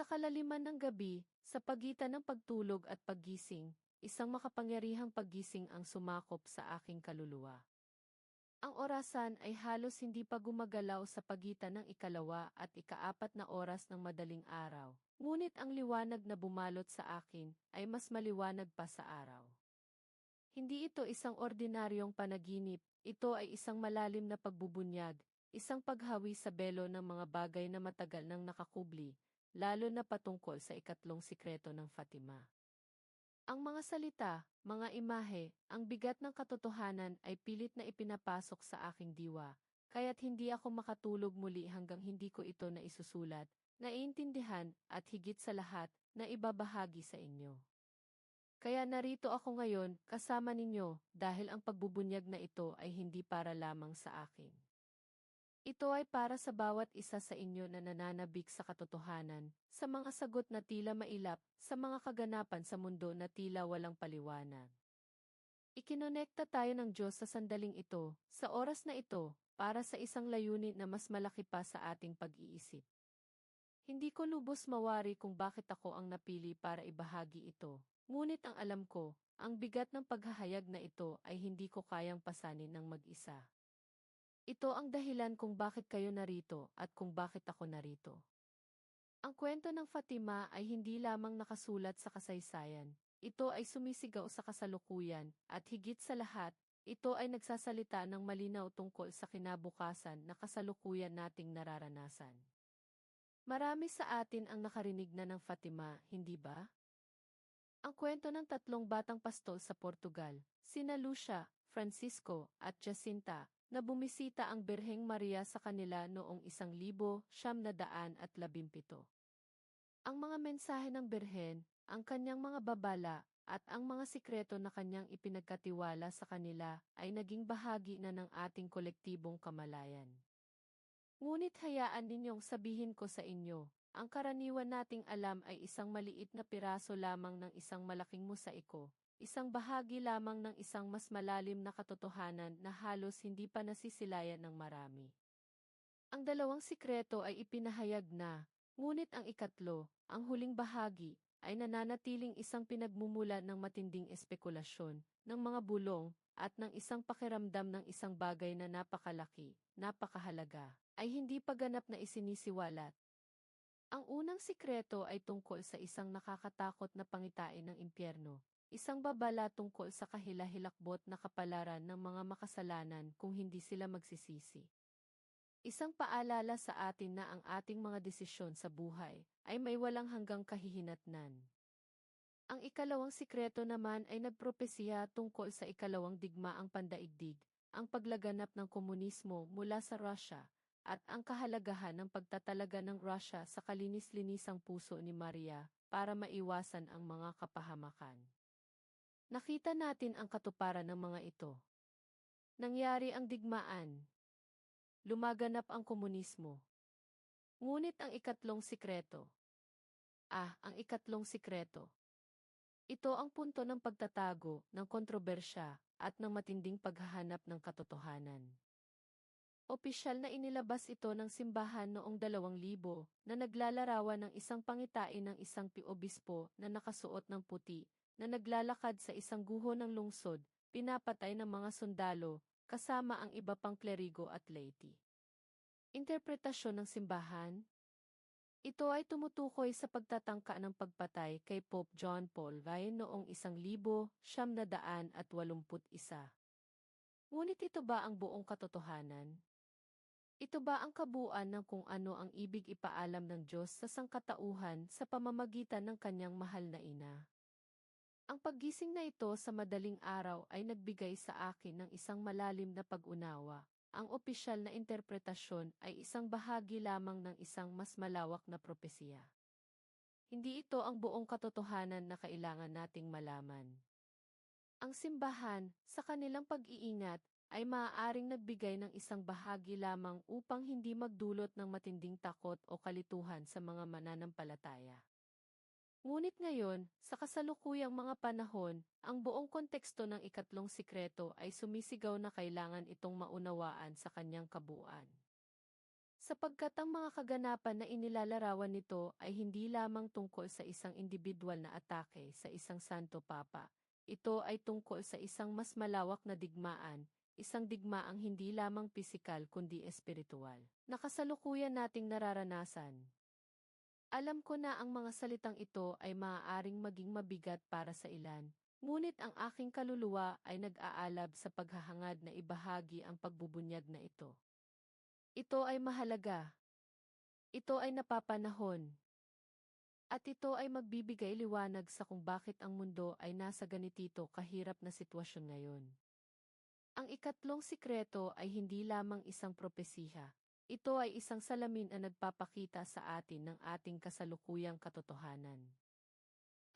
Sa kalaliman ng gabi, sa pagitan ng pagtulog at paggising, isang makapangyarihang paggising ang sumakop sa aking kaluluwa. Ang orasan ay halos hindi pa gumagalaw sa pagitan ng ikalawa at ikaapat na oras ng madaling araw, ngunit ang liwanag na bumalot sa akin ay mas maliwanag pa sa araw. Hindi ito isang ordinaryong panaginip, ito ay isang malalim na pagbubunyag, isang paghawi sa belo ng mga bagay na matagal nang nakakubli, lalo na patungkol sa ikatlong sikreto ng Fatima. Ang mga salita, mga imahe, ang bigat ng katotohanan ay pilit na ipinapasok sa aking diwa, kaya't hindi ako makatulog muli hanggang hindi ko ito na isusulat, naiintindihan at higit sa lahat, na ibabahagi sa inyo. Kaya narito ako ngayon, kasama ninyo, dahil ang pagbubunyag na ito ay hindi para lamang sa akin. Ito ay para sa bawat isa sa inyo na nananabik sa katotohanan, sa mga sagot na tila mailap, sa mga kaganapan sa mundo na tila walang paliwanag. Ikinonekta tayo ng Diyos sa sandaling ito, sa oras na ito, para sa isang layunin na mas malaki pa sa ating pag-iisip. Hindi ko lubos mawari kung bakit ako ang napili para ibahagi ito, ngunit ang alam ko, ang bigat ng paghahayag na ito ay hindi ko kayang pasanin ng mag-isa. Ito ang dahilan kung bakit kayo narito at kung bakit ako narito. Ang kwento ng Fatima ay hindi lamang nakasulat sa kasaysayan, ito ay sumisigaw sa kasalukuyan, at higit sa lahat, ito ay nagsasalita ng malinaw tungkol sa kinabukasan na kasalukuyan nating nararanasan. Marami sa atin ang nakarinig na ng Fatima, hindi ba? Ang kwento ng tatlong batang pastol sa Portugal, sina Lucia, Francisco, at Jacinta, na bumisita ang Birheng Maria sa kanila noong isang libo, siyam na daan at labimpito. Ang mga mensahe ng Birhen, ang kanyang mga babala, at ang mga sikreto na kanyang ipinagkatiwala sa kanila ay naging bahagi na ng ating kolektibong kamalayan. Ngunit hayaan ninyong sabihin ko sa inyo, ang karaniwan nating alam ay isang maliit na piraso lamang ng isang malaking mosaiko, isang bahagi lamang ng isang mas malalim na katotohanan na halos hindi pa nasisilayan ng marami. Ang dalawang sikreto ay ipinahayag na, ngunit ang ikatlo, ang huling bahagi, ay nananatiling isang pinagmumula ng matinding espekulasyon, ng mga bulong, at ng isang pakiramdam ng isang bagay na napakalaki, napakahalaga, ay hindi pa ganap na isinisiwalat. Ang unang sikreto ay tungkol sa isang nakakatakot na pangitain ng impyerno, Isang babala tungkol sa kahilahilakbot na kapalaran ng mga makasalanan kung hindi sila magsisisi. Isang paalala sa atin na ang ating mga desisyon sa buhay ay may walang hanggang kahihinatnan. Ang ikalawang sikreto naman ay nagpropesiya tungkol sa ikalawang digmaang pandaigdig, ang paglaganap ng komunismo mula sa Russia, at ang kahalagahan ng pagtatalaga ng Russia sa kalinis-linisang puso ni Maria para maiwasan ang mga kapahamakan. Nakita natin ang katuparan ng mga ito. Nangyari ang digmaan. Lumaganap ang komunismo. Ngunit ang ikatlong sikreto. Ah, ang ikatlong sikreto. Ito ang punto ng pagtatago, ng kontrobersya, at ng matinding paghahanap ng katotohanan. Opisyal na inilabas ito ng simbahan noong 2000 na naglalarawan ng isang pangitain ng isang piobispo na nakasuot ng puti na naglalakad sa isang guho ng lungsod, pinapatay ng mga sundalo, kasama ang iba pang klerigo at laity. Interpretasyon ng simbahan Ito ay tumutukoy sa pagtatangka ng pagpatay kay Pope John Paul VI noong isang libo, siyam na daan at walumput isa. Ngunit ito ba ang buong katotohanan? Ito ba ang kabuuan ng kung ano ang ibig ipaalam ng Diyos sa sangkatauhan sa pamamagitan ng kanyang mahal na ina? Ang paggising na ito sa madaling araw ay nagbigay sa akin ng isang malalim na pag-unawa. Ang opisyal na interpretasyon ay isang bahagi lamang ng isang mas malawak na propesiya. Hindi ito ang buong katotohanan na kailangan nating malaman. Ang simbahan, sa kanilang pag-iingat, ay maaaring nagbigay ng isang bahagi lamang upang hindi magdulot ng matinding takot o kalituhan sa mga mananampalataya. Ngunit ngayon, sa kasalukuyang mga panahon, ang buong konteksto ng ikatlong sikreto ay sumisigaw na kailangan itong maunawaan sa kanyang kabuuan. Sapagkat ang mga kaganapan na inilalarawan nito ay hindi lamang tungkol sa isang individual na atake sa isang santo papa. Ito ay tungkol sa isang mas malawak na digmaan, isang digmaang hindi lamang pisikal kundi espiritual. Nakasalukuyan nating nararanasan. Alam ko na ang mga salitang ito ay maaaring maging mabigat para sa ilan, ngunit ang aking kaluluwa ay nag-aalab sa paghahangad na ibahagi ang pagbubunyag na ito. Ito ay mahalaga. Ito ay napapanahon. At ito ay magbibigay liwanag sa kung bakit ang mundo ay nasa ganitito kahirap na sitwasyon ngayon. Ang ikatlong sikreto ay hindi lamang isang propesiha. Ito ay isang salamin na nagpapakita sa atin ng ating kasalukuyang katotohanan.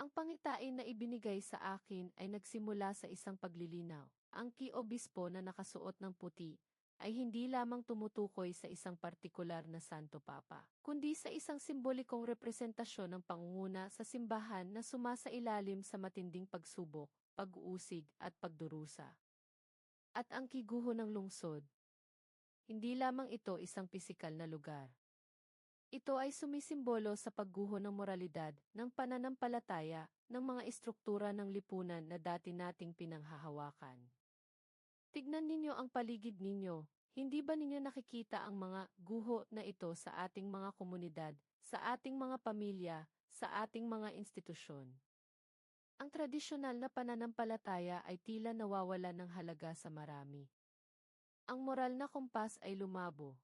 Ang pangitain na ibinigay sa akin ay nagsimula sa isang paglilinaw. Ang kiobispo na nakasuot ng puti ay hindi lamang tumutukoy sa isang partikular na Santo Papa, kundi sa isang simbolikong representasyon ng pangunguna sa simbahan na sumasailalim sa matinding pagsubok, pag-uusig at pagdurusa. At ang kiguho ng lungsod, hindi lamang ito isang pisikal na lugar. Ito ay sumisimbolo sa pagguho ng moralidad, ng pananampalataya, ng mga istruktura ng lipunan na dati nating pinanghahawakan. Tignan ninyo ang paligid ninyo, hindi ba ninyo nakikita ang mga guho na ito sa ating mga komunidad, sa ating mga pamilya, sa ating mga institusyon? Ang tradisyonal na pananampalataya ay tila nawawala ng halaga sa marami. Ang moral na kumpas ay lumabo.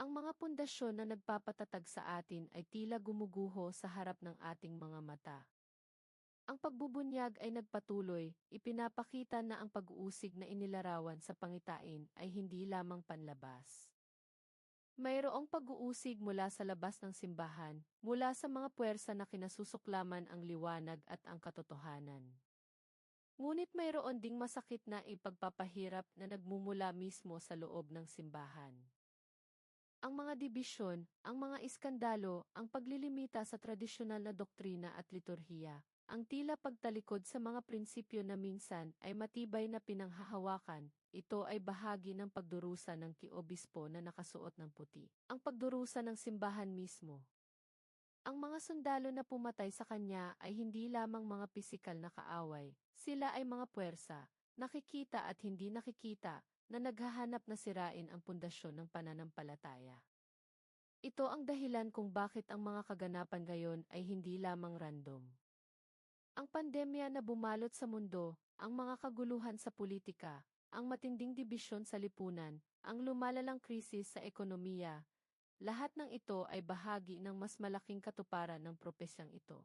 Ang mga pundasyon na nagpapatatag sa atin ay tila gumuguho sa harap ng ating mga mata. Ang pagbubunyag ay nagpatuloy, ipinapakita na ang pag-uusig na inilarawan sa pangitain ay hindi lamang panlabas. Mayroong pag-uusig mula sa labas ng simbahan, mula sa mga puwersa na kinasusuklaman ang liwanag at ang katotohanan. Ngunit mayroon ding masakit na ipagpapahirap na nagmumula mismo sa loob ng simbahan. Ang mga dibisyon, ang mga iskandalo, ang paglilimita sa tradisyonal na doktrina at liturhiya, ang tila pagtalikod sa mga prinsipyo na minsan ay matibay na pinanghahawakan, ito ay bahagi ng pagdurusa ng kiobispo na nakasuot ng puti. Ang pagdurusa ng simbahan mismo. Ang mga sundalo na pumatay sa kanya ay hindi lamang mga pisikal na kaaway, sila ay mga puwersa, nakikita at hindi nakikita, na naghahanap na sirain ang pundasyon ng pananampalataya. Ito ang dahilan kung bakit ang mga kaganapan ngayon ay hindi lamang random. Ang pandemya na bumalot sa mundo, ang mga kaguluhan sa politika, ang matinding dibisyon sa lipunan, ang lumalalang krisis sa ekonomiya, lahat ng ito ay bahagi ng mas malaking katuparan ng propesyang ito.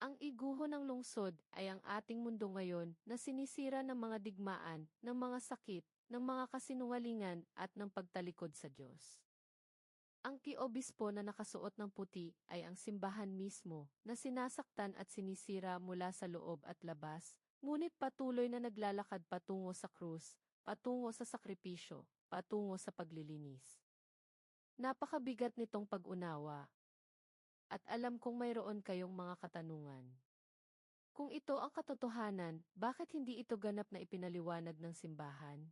Ang iguho ng lungsod ay ang ating mundo ngayon na sinisira ng mga digmaan, ng mga sakit, ng mga kasinungalingan at ng pagtalikod sa Diyos. Ang kiobispo na nakasuot ng puti ay ang simbahan mismo na sinasaktan at sinisira mula sa loob at labas, ngunit patuloy na naglalakad patungo sa krus, patungo sa sakripisyo, patungo sa paglilinis. Napakabigat nitong pag-unawa. At alam kong mayroon kayong mga katanungan. Kung ito ang katotohanan, bakit hindi ito ganap na ipinaliwanag ng simbahan?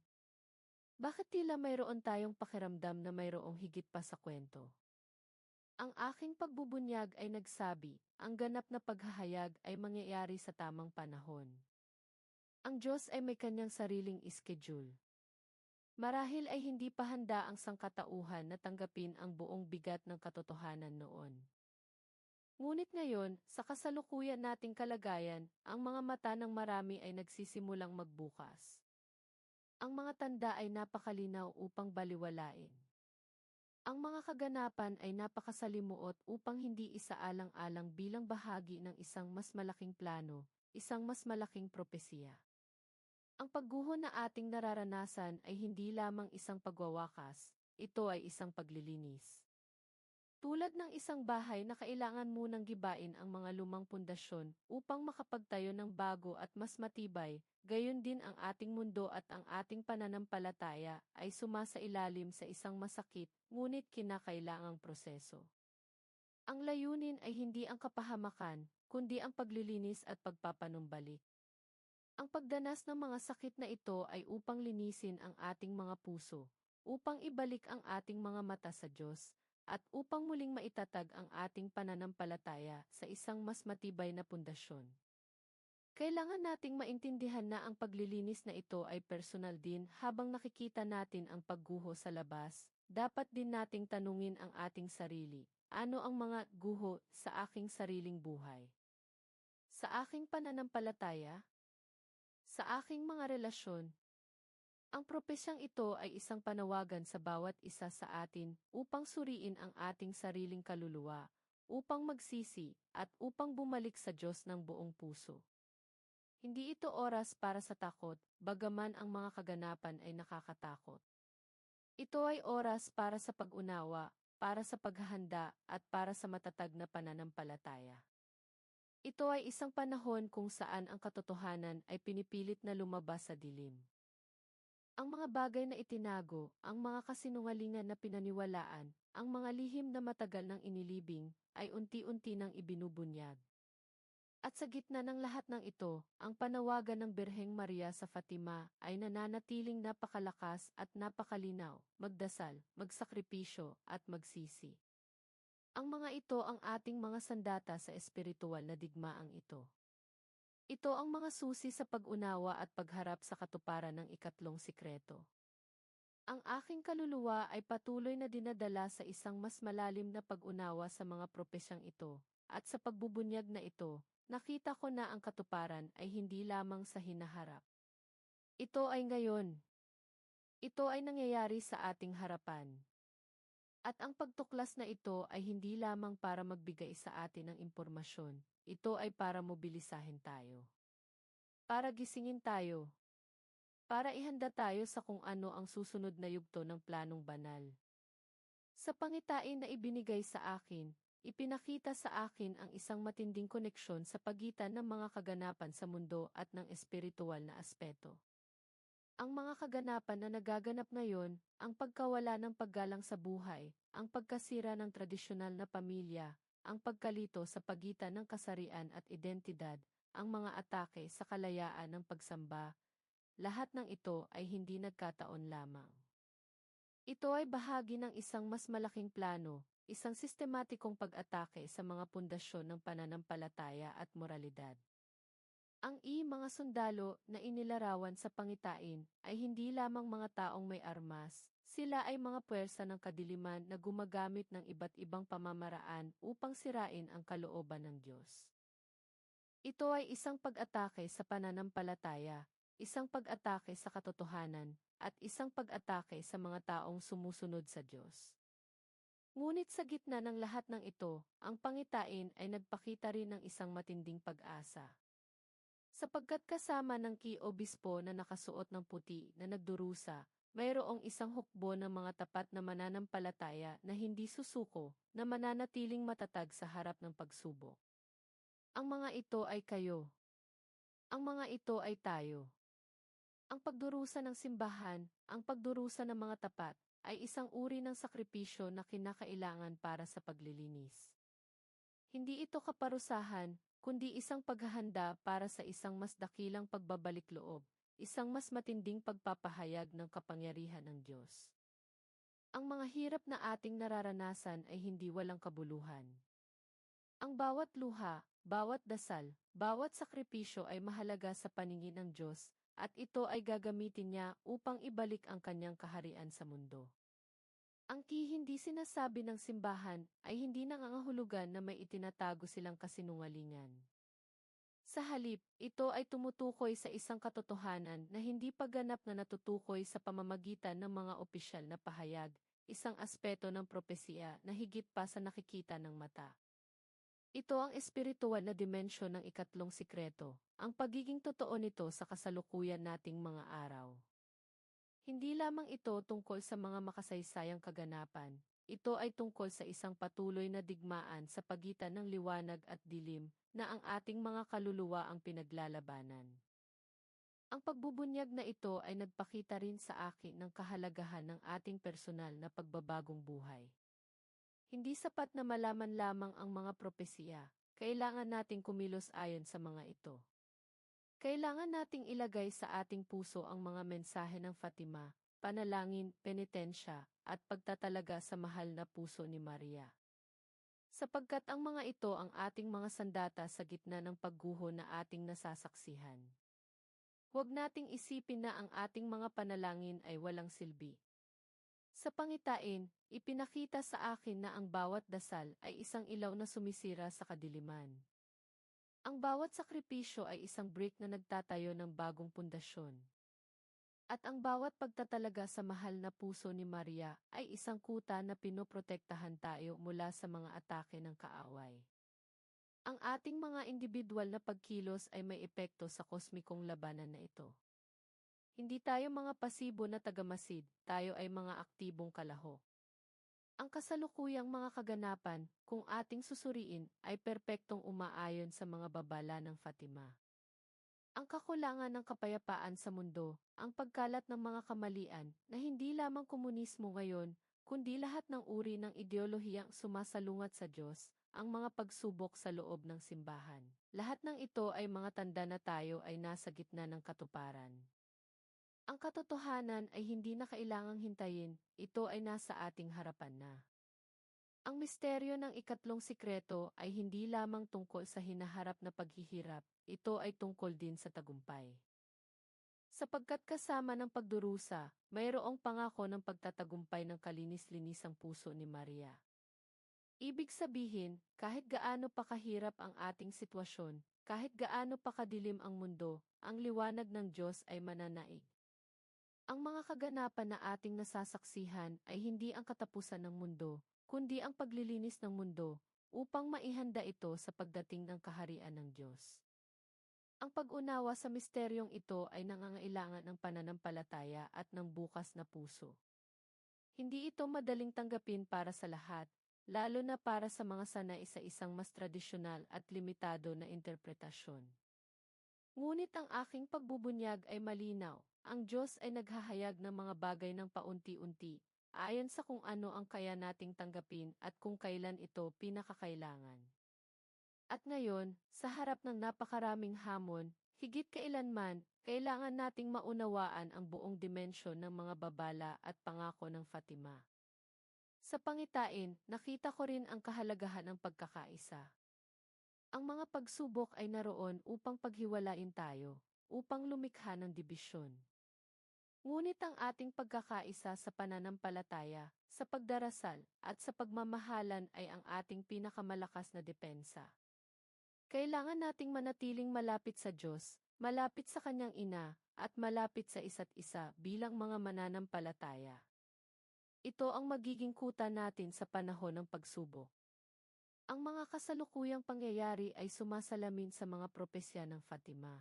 Bakit tila mayroon tayong pakiramdam na mayroong higit pa sa kwento? Ang aking pagbubunyag ay nagsabi, ang ganap na paghahayag ay mangyayari sa tamang panahon. Ang Diyos ay may kanyang sariling schedule. Marahil ay hindi pa handa ang sangkatauhan na tanggapin ang buong bigat ng katotohanan noon. Ngunit ngayon, sa kasalukuyan nating kalagayan, ang mga mata ng marami ay nagsisimulang magbukas. Ang mga tanda ay napakalinaw upang baliwalain. Ang mga kaganapan ay napakasalimuot upang hindi isaalang-alang bilang bahagi ng isang mas malaking plano, isang mas malaking propesiya. Ang pagguho na ating nararanasan ay hindi lamang isang pagwawakas, ito ay isang paglilinis. Tulad ng isang bahay na kailangan munang gibain ang mga lumang pundasyon upang makapagtayo ng bago at mas matibay, gayon din ang ating mundo at ang ating pananampalataya ay sumasailalim sa isang masakit ngunit kinakailangang proseso. Ang layunin ay hindi ang kapahamakan, kundi ang paglilinis at pagpapanumbalik. Ang pagdanas ng mga sakit na ito ay upang linisin ang ating mga puso, upang ibalik ang ating mga mata sa Diyos, at upang muling maitatag ang ating pananampalataya sa isang mas matibay na pundasyon. Kailangan nating maintindihan na ang paglilinis na ito ay personal din habang nakikita natin ang pagguho sa labas, dapat din nating tanungin ang ating sarili, ano ang mga guho sa aking sariling buhay? Sa aking pananampalataya? Sa aking mga relasyon? Ang propesyang ito ay isang panawagan sa bawat isa sa atin upang suriin ang ating sariling kaluluwa, upang magsisi, at upang bumalik sa Diyos ng buong puso. Hindi ito oras para sa takot, bagaman ang mga kaganapan ay nakakatakot. Ito ay oras para sa pag-unawa, para sa paghahanda, at para sa matatag na pananampalataya. Ito ay isang panahon kung saan ang katotohanan ay pinipilit na lumabas sa dilim. Ang mga bagay na itinago, ang mga kasinungalingan na pinaniwalaan, ang mga lihim na matagal ng inilibing, ay unti-unti nang ibinubunyag. At sa gitna ng lahat ng ito, ang panawagan ng Birheng Maria sa Fatima ay nananatiling napakalakas at napakalinaw, magdasal, magsakripisyo, at magsisi. Ang mga ito ang ating mga sandata sa espiritual na digmaang ito. Ito ang mga susi sa pag-unawa at pagharap sa katuparan ng ikatlong sikreto. Ang aking kaluluwa ay patuloy na dinadala sa isang mas malalim na pag-unawa sa mga propesyang ito, at sa pagbubunyag na ito, Nakita ko na ang katuparan ay hindi lamang sa hinaharap. Ito ay ngayon. Ito ay nangyayari sa ating harapan. At ang pagtuklas na ito ay hindi lamang para magbigay sa atin ng impormasyon, ito ay para mobilisahin tayo. Para gisingin tayo. Para ihanda tayo sa kung ano ang susunod na yugto ng planong banal. Sa pangitain na ibinigay sa akin, Ipinakita sa akin ang isang matinding koneksyon sa pagitan ng mga kaganapan sa mundo at ng espiritual na aspeto. Ang mga kaganapan na nagaganap ngayon, ang pagkawala ng paggalang sa buhay, ang pagkasira ng tradisyonal na pamilya, ang pagkalito sa pagitan ng kasarian at identidad, ang mga atake sa kalayaan ng pagsamba, lahat ng ito ay hindi nagkataon lamang. Ito ay bahagi ng isang mas malaking plano, isang sistematikong pag-atake sa mga pundasyon ng pananampalataya at moralidad. Ang i mga sundalo na inilarawan sa pangitain ay hindi lamang mga taong may armas, sila ay mga puwersa ng kadiliman na gumagamit ng iba't ibang pamamaraan upang sirain ang kalooban ng Diyos. Ito ay isang pag-atake sa pananampalataya, isang pag-atake sa katotohanan, at isang pag-atake sa mga taong sumusunod sa Diyos. Ngunit sa gitna ng lahat ng ito, ang pangitain ay nagpakita rin ng isang matinding pag-asa. Sapagkat kasama ng ki-obispo na nakasuot ng puti na nagdurusa, mayroong isang hukbo ng mga tapat na mananampalataya na hindi susuko, na mananatiling matatag sa harap ng pagsubok. Ang mga ito ay kayo. Ang mga ito ay tayo. Ang pagdurusa ng simbahan, ang pagdurusa ng mga tapat, ay isang uri ng sakripisyo na kinakailangan para sa paglilinis. Hindi ito kaparusahan, kundi isang paghahanda para sa isang mas dakilang pagbabalik loob, isang mas matinding pagpapahayag ng kapangyarihan ng Diyos. Ang mga hirap na ating nararanasan ay hindi walang kabuluhan. Ang bawat luha, bawat dasal, bawat sakripisyo ay mahalaga sa paningin ng Diyos, at ito ay gagamitin niya upang ibalik ang kanyang kaharian sa mundo. Ang ki hindi sinasabi ng simbahan ay hindi nangangahulugan na may itinatago silang kasinungalingan. Sa halip, ito ay tumutukoy sa isang katotohanan na hindi paganap na natutukoy sa pamamagitan ng mga opisyal na pahayag, isang aspeto ng propesiya na higit pa sa nakikita ng mata. Ito ang espiritual na dimensyon ng ikatlong sikreto, ang pagiging totoo nito sa kasalukuyan nating mga araw. Hindi lamang ito tungkol sa mga makasaysayang kaganapan, ito ay tungkol sa isang patuloy na digmaan sa pagitan ng liwanag at dilim na ang ating mga kaluluwa ang pinaglalabanan. Ang pagbubunyag na ito ay nagpakita rin sa akin ng kahalagahan ng ating personal na pagbabagong buhay. Hindi sapat na malaman lamang ang mga propesiya, kailangan nating kumilos ayon sa mga ito. Kailangan nating ilagay sa ating puso ang mga mensahe ng Fatima, panalangin, penitensya, at pagtatalaga sa mahal na puso ni Maria. Sapagkat ang mga ito ang ating mga sandata sa gitna ng pagguho na ating nasasaksihan. Huwag nating isipin na ang ating mga panalangin ay walang silbi. Sa pangitain, ipinakita sa akin na ang bawat dasal ay isang ilaw na sumisira sa kadiliman. Ang bawat sakripisyo ay isang brick na nagtatayo ng bagong pundasyon. At ang bawat pagtatalaga sa mahal na puso ni Maria ay isang kuta na pinoprotektahan tayo mula sa mga atake ng kaaway. Ang ating mga individual na pagkilos ay may epekto sa kosmikong labanan na ito. Hindi tayo mga pasibo na tagamasid, tayo ay mga aktibong kalaho. Ang kasalukuyang mga kaganapan, kung ating susuriin, ay perpektong umaayon sa mga babala ng Fatima. Ang kakulangan ng kapayapaan sa mundo, ang pagkalat ng mga kamalian na hindi lamang komunismo ngayon, kundi lahat ng uri ng ideolohiyang sumasalungat sa Diyos, ang mga pagsubok sa loob ng simbahan. Lahat ng ito ay mga tanda na tayo ay nasa gitna ng katuparan. Ang katotohanan ay hindi na kailangang hintayin, ito ay nasa ating harapan na. Ang misteryo ng ikatlong sikreto ay hindi lamang tungkol sa hinaharap na paghihirap, ito ay tungkol din sa tagumpay. Sapagkat kasama ng pagdurusa, mayroong pangako ng pagtatagumpay ng kalinis-linisang puso ni Maria. Ibig sabihin, kahit gaano pa kahirap ang ating sitwasyon, kahit gaano pa kadilim ang mundo, ang liwanag ng Diyos ay mananaig. Ang mga kaganapan na ating nasasaksihan ay hindi ang katapusan ng mundo, kundi ang paglilinis ng mundo, upang maihanda ito sa pagdating ng kaharian ng Diyos. Ang pag-unawa sa misteryong ito ay nangangailangan ng pananampalataya at ng bukas na puso. Hindi ito madaling tanggapin para sa lahat, lalo na para sa mga sanay sa isang mas tradisyonal at limitado na interpretasyon. Ngunit ang aking pagbubunyag ay malinaw, ang Diyos ay naghahayag ng mga bagay ng paunti-unti, ayon sa kung ano ang kaya nating tanggapin at kung kailan ito pinakakailangan. At ngayon, sa harap ng napakaraming hamon, higit kailanman, kailangan nating maunawaan ang buong dimensyon ng mga babala at pangako ng Fatima. Sa pangitain, nakita ko rin ang kahalagahan ng pagkakaisa. Ang mga pagsubok ay naroon upang paghiwalain tayo, upang lumikha ng dibisyon. Ngunit ang ating pagkakaisa sa pananampalataya, sa pagdarasal, at sa pagmamahalan ay ang ating pinakamalakas na depensa. Kailangan nating manatiling malapit sa Diyos, malapit sa Kanyang Ina, at malapit sa isa't isa bilang mga mananampalataya. Ito ang magiging kuta natin sa panahon ng pagsubok. Ang mga kasalukuyang pangyayari ay sumasalamin sa mga propesya ng Fatima.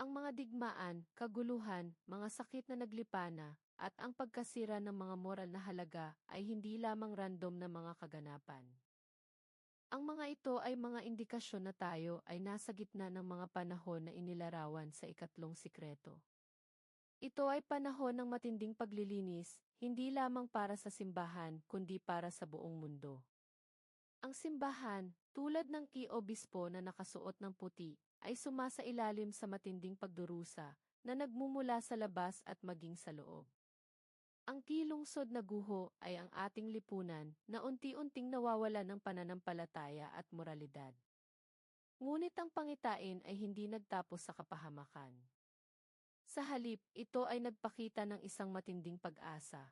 Ang mga digmaan, kaguluhan, mga sakit na naglipana, at ang pagkasira ng mga moral na halaga ay hindi lamang random na mga kaganapan. Ang mga ito ay mga indikasyon na tayo ay nasa gitna ng mga panahon na inilarawan sa ikatlong sikreto. Ito ay panahon ng matinding paglilinis, hindi lamang para sa simbahan kundi para sa buong mundo. Ang simbahan, tulad ng key-obispo na nakasuot ng puti, ay sumasa ilalim sa matinding pagdurusa na nagmumula sa labas at maging sa loob. Ang kilungsod na guho ay ang ating lipunan na unti-unting nawawala ng pananampalataya at moralidad. Ngunit ang pangitain ay hindi nagtapos sa kapahamakan. Sa halip, ito ay nagpakita ng isang matinding pag-asa.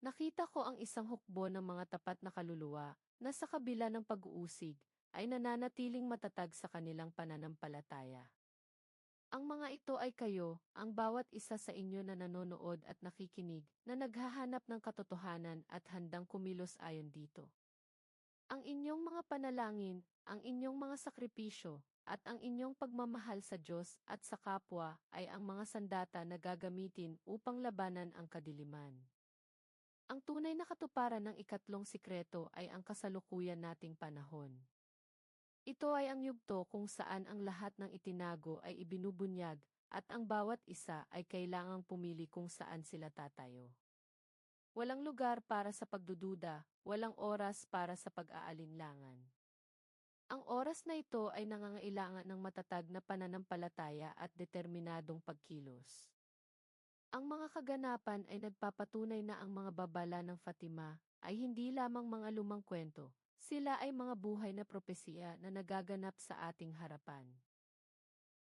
Nakita ko ang isang hukbo ng mga tapat na kaluluwa na sa kabila ng pag-uusig, ay nananatiling matatag sa kanilang pananampalataya. Ang mga ito ay kayo, ang bawat isa sa inyo na nanonood at nakikinig, na naghahanap ng katotohanan at handang kumilos ayon dito. Ang inyong mga panalangin, ang inyong mga sakripisyo, at ang inyong pagmamahal sa Diyos at sa kapwa ay ang mga sandata na gagamitin upang labanan ang kadiliman. Ang tunay na katuparan ng ikatlong sikreto ay ang kasalukuyan nating panahon. Ito ay ang yugto kung saan ang lahat ng itinago ay ibinubunyag at ang bawat isa ay kailangang pumili kung saan sila tatayo. Walang lugar para sa pagdududa, walang oras para sa pag-aalinlangan. Ang oras na ito ay nangangailangan ng matatag na pananampalataya at determinadong pagkilos. Ang mga kaganapan ay nagpapatunay na ang mga babala ng Fatima ay hindi lamang mga lumang kwento, sila ay mga buhay na propesiya na nagaganap sa ating harapan.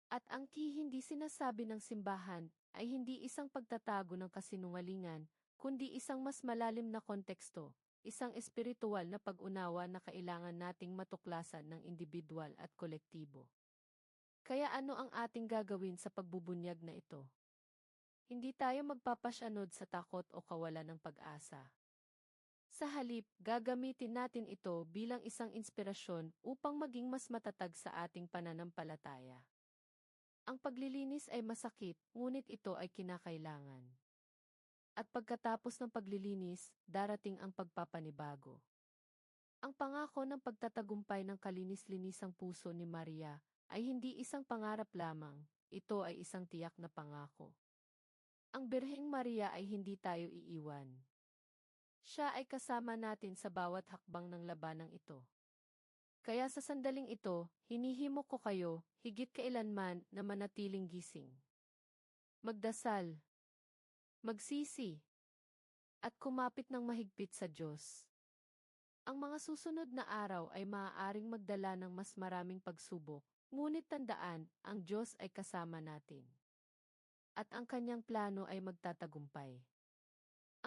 At ang ki hindi sinasabi ng simbahan ay hindi isang pagtatago ng kasinungalingan, kundi isang mas malalim na konteksto, isang espiritual na pag-unawa na kailangan nating matuklasan ng individual at kolektibo. Kaya ano ang ating gagawin sa pagbubunyag na ito? Hindi tayo magpapasyanod sa takot o kawalan ng pag-asa. Sa halip, gagamitin natin ito bilang isang inspirasyon upang maging mas matatag sa ating pananampalataya. Ang paglilinis ay masakit, ngunit ito ay kinakailangan. At pagkatapos ng paglilinis, darating ang pagpapanibago. Ang pangako ng pagtatagumpay ng kalinis-linisang puso ni Maria ay hindi isang pangarap lamang, ito ay isang tiyak na pangako. Ang Birheng Maria ay hindi tayo iiwan. Siya ay kasama natin sa bawat hakbang ng labanang ito. Kaya sa sandaling ito, hinihimok ko kayo, higit kailanman, na manatiling gising. Magdasal. Magsisi. At kumapit ng mahigpit sa Diyos. Ang mga susunod na araw ay maaaring magdala ng mas maraming pagsubok, ngunit tandaan, ang Diyos ay kasama natin. At ang kanyang plano ay magtatagumpay.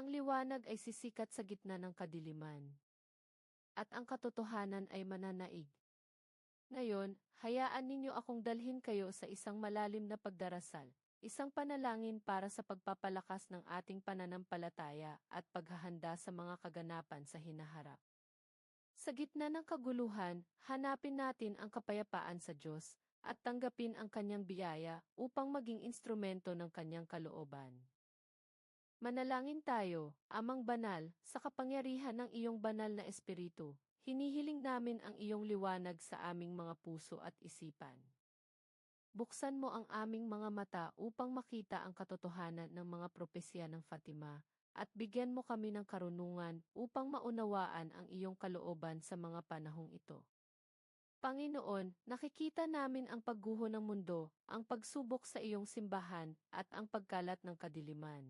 Ang liwanag ay sisikat sa gitna ng kadiliman at ang katotohanan ay mananaig. Ngayon, hayaan ninyo akong dalhin kayo sa isang malalim na pagdarasal, isang panalangin para sa pagpapalakas ng ating pananampalataya at paghahanda sa mga kaganapan sa hinaharap. Sa gitna ng kaguluhan, hanapin natin ang kapayapaan sa Diyos at tanggapin ang kanyang biyaya upang maging instrumento ng kanyang kalooban. Manalangin tayo, Amang Banal, sa kapangyarihan ng iyong banal na espiritu, hinihiling namin ang iyong liwanag sa aming mga puso at isipan. Buksan mo ang aming mga mata upang makita ang katotohanan ng mga propesya ng Fatima, at bigyan mo kami ng karunungan upang maunawaan ang iyong kalooban sa mga panahong ito. Panginoon, nakikita namin ang pagguho ng mundo, ang pagsubok sa iyong simbahan, at ang pagkalat ng kadiliman.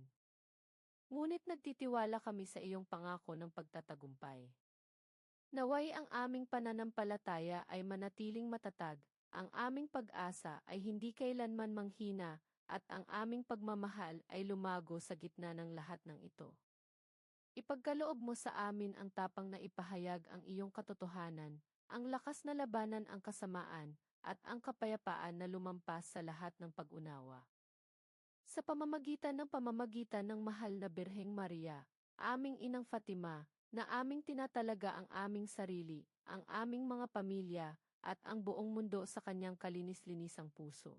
Ngunit nagtitiwala kami sa iyong pangako ng pagtatagumpay. Naway ang aming pananampalataya ay manatiling matatag, ang aming pag-asa ay hindi kailanman manghina, at ang aming pagmamahal ay lumago sa gitna ng lahat ng ito. Ipagkaloob mo sa amin ang tapang na ipahayag ang iyong katotohanan, ang lakas na labanan ang kasamaan, at ang kapayapaan na lumampas sa lahat ng pag-unawa. Sa pamamagitan ng pamamagitan ng mahal na Birheng Maria, aming inang Fatima, na aming tinatalaga ang aming sarili, ang aming mga pamilya, at ang buong mundo sa kanyang kalinis-linisang puso.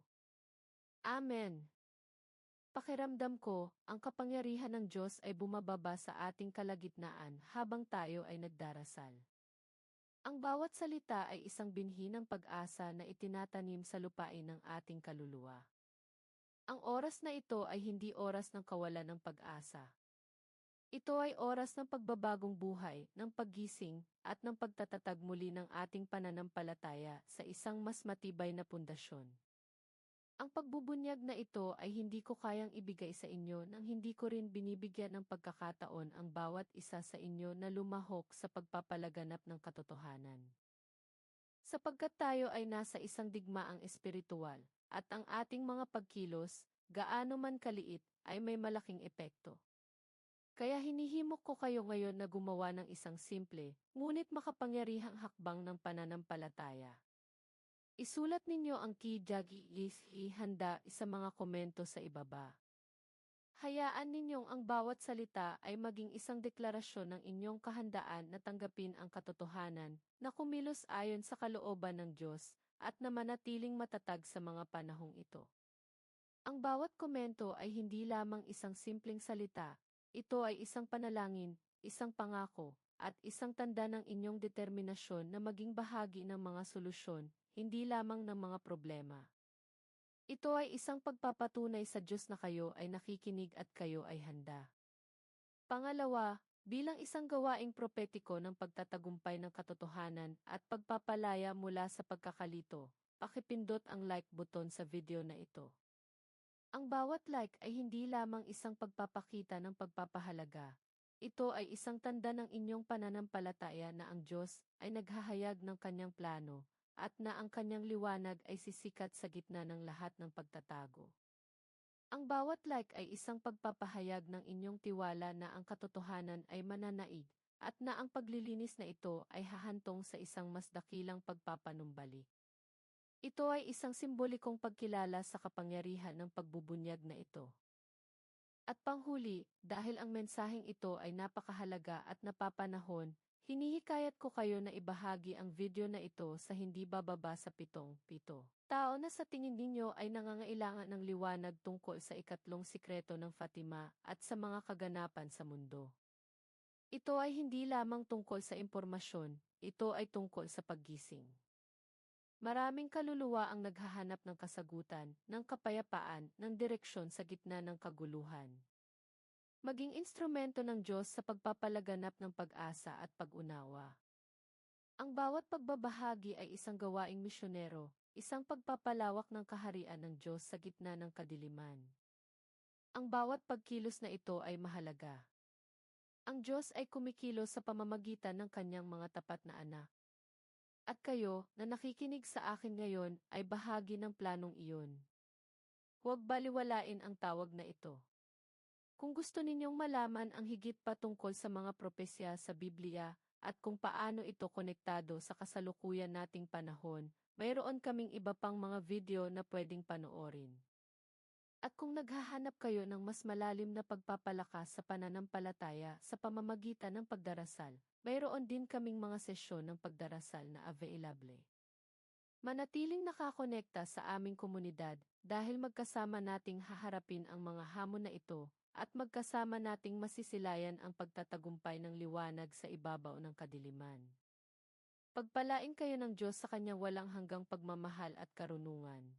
Amen. Pakiramdam ko, ang kapangyarihan ng Diyos ay bumababa sa ating kalagitnaan habang tayo ay nagdarasal. Ang bawat salita ay isang binhi ng pag-asa na itinatanim sa lupain ng ating kaluluwa. Ang oras na ito ay hindi oras ng kawalan ng pag-asa. Ito ay oras ng pagbabagong buhay, ng paggising, at ng pagtatatag muli ng ating pananampalataya sa isang mas matibay na pundasyon. Ang pagbubunyag na ito ay hindi ko kayang ibigay sa inyo nang hindi ko rin binibigyan ng pagkakataon ang bawat isa sa inyo na lumahok sa pagpapalaganap ng katotohanan. Sapagkat tayo ay nasa isang digmaang espiritual, at ang ating mga pagkilos, gaano man kaliit, ay may malaking epekto. Kaya hinihimok ko kayo ngayon na gumawa ng isang simple, ngunit makapangyarihang hakbang ng pananampalataya. Isulat ninyo ang Kijagi ihanda sa mga komento sa ibaba. Hayaan ninyong ang bawat salita ay maging isang deklarasyon ng inyong kahandaan na tanggapin ang katotohanan na kumilos ayon sa kalooban ng Diyos at na matatag sa mga panahong ito. Ang bawat komento ay hindi lamang isang simpleng salita, ito ay isang panalangin, isang pangako, at isang tanda ng inyong determinasyon na maging bahagi ng mga solusyon, hindi lamang ng mga problema. Ito ay isang pagpapatunay sa Diyos na kayo ay nakikinig at kayo ay handa. Pangalawa, Bilang isang gawaing propetiko ng pagtatagumpay ng katotohanan at pagpapalaya mula sa pagkakalito, pakipindot ang like button sa video na ito. Ang bawat like ay hindi lamang isang pagpapakita ng pagpapahalaga. Ito ay isang tanda ng inyong pananampalataya na ang Diyos ay naghahayag ng kanyang plano at na ang kanyang liwanag ay sisikat sa gitna ng lahat ng pagtatago. Ang bawat like ay isang pagpapahayag ng inyong tiwala na ang katotohanan ay mananaig at na ang paglilinis na ito ay hahantong sa isang mas dakilang pagpapanumbalik. Ito ay isang simbolikong pagkilala sa kapangyarihan ng pagbubunyag na ito. At panghuli, dahil ang mensaheng ito ay napakahalaga at napapanahon, hinihikayat ko kayo na ibahagi ang video na ito sa hindi bababa sa pitong pito. Tao na sa tingin ninyo ay nangangailangan ng liwanag tungkol sa ikatlong sikreto ng Fatima at sa mga kaganapan sa mundo. Ito ay hindi lamang tungkol sa impormasyon, ito ay tungkol sa paggising. Maraming kaluluwa ang naghahanap ng kasagutan, ng kapayapaan, ng direksyon sa gitna ng kaguluhan. Maging instrumento ng Diyos sa pagpapalaganap ng pag-asa at pag-unawa. Ang bawat pagbabahagi ay isang gawaing misyonero, isang pagpapalawak ng kaharian ng Diyos sa gitna ng kadiliman. Ang bawat pagkilos na ito ay mahalaga. Ang Diyos ay kumikilos sa pamamagitan ng kanyang mga tapat na anak. At kayo, na nakikinig sa akin ngayon, ay bahagi ng planong iyon. Huwag baliwalain ang tawag na ito. Kung gusto ninyong malaman ang higit pa tungkol sa mga propesya sa Biblia at kung paano ito konektado sa kasalukuyan nating panahon, mayroon kaming iba pang mga video na pwedeng panoorin. At kung naghahanap kayo ng mas malalim na pagpapalakas sa pananampalataya sa pamamagitan ng pagdarasal, mayroon din kaming mga sesyon ng pagdarasal na available. Manatiling nakakonekta sa aming komunidad dahil magkasama nating haharapin ang mga hamon na ito at magkasama nating masisilayan ang pagtatagumpay ng liwanag sa ibabaw ng kadiliman. Pagpalain kayo ng Diyos sa kanyang walang hanggang pagmamahal at karunungan.